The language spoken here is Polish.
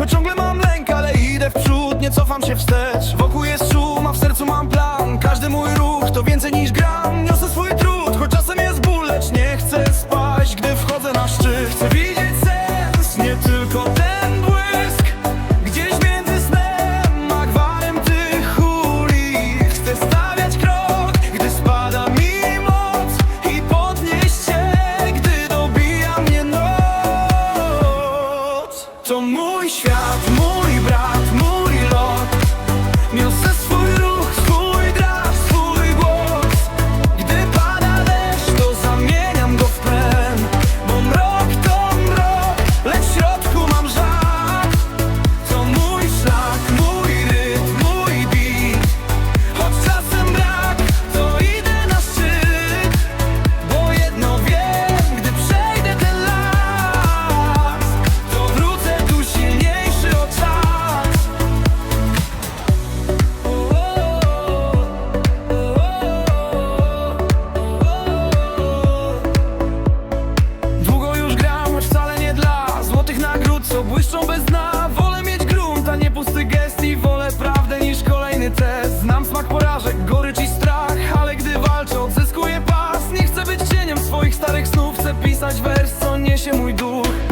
Choć ciągle mam lęk, ale idę w przód, nie cofam się wstecz. bez dna Wolę mieć grunt, a nie pusty gest I wolę prawdę niż kolejny test. Znam smak porażek, gorycz i strach Ale gdy walczę, odzyskuję pas. Nie chcę być cieniem swoich starych snów Chcę pisać wers, co niesie mój duch.